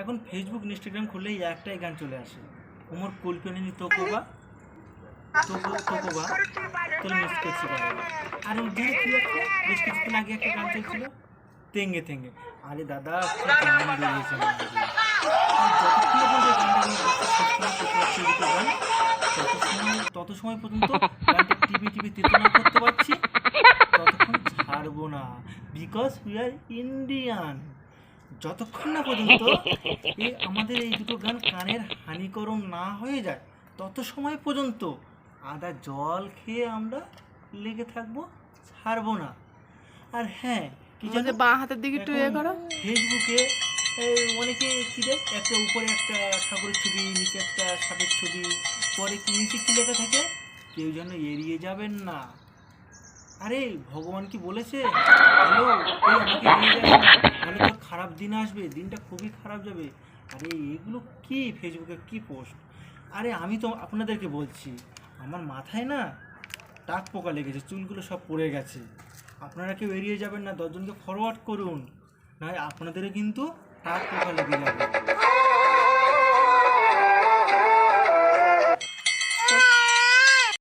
এখন Facebook Instagram খুললেই একটাই গান চলে আসে। ওমর কল্পনিনী তোকোবা তোকো তোকোবা তোর মিস করছি গান আর যে কি একটা বেশ কিছুদিন আগে একটা গান চলছিল। তেঙ্গে তেঙ্গে। আরে দাদা গান বেরিয়েছে তত সময় পর্যন্ত টিভি টিভি তেতনা করতে পারছি। ততক্ষণ ছাড়বো না। বিকজ উই আর ইন্ডিয়ান যতক্ষণ না পর্যন্ত এই আমাদের এই দুটো গান কানের হানিকরণ না হয়ে যায় তত সময় পর্যন্ত আদা জল খেয়ে আমরা লেগে থাকব ছাড়বো না। আর হ্যাঁ কি জানো? বাঁ হাতের দিকে একটু ইয়ে করো। ফেসবুকে অনেকে কি দেয়? একটা উপরে একটা ঠাকুরের ছবি নিচে একটা সাপের ছবি পরে কি নিচে কি লেখা থাকে? কেউ যেন এড়িয়ে যাবেন না। আরে ভগবান কি বলেছে? হ্যালো আমাকে এড়িয়ে যাবেন দিন আসবে, দিনটা খুবই খারাপ যাবে। আরে, এগুলো কি ফেসবুকে কি পোস্ট আরে, আমি তো আপনাদেরকে বলছি, আমার মাথায় না টাক পোকা লেগেছে, চুলগুলো সব পড়ে গেছে। আপনারা কেউ এড়িয়ে যাবেন না, দশজনকে ফরওয়ার্ড করুন। নয়, আপনাদেরও কিন্তু টাক পোকা লেগে যাবে।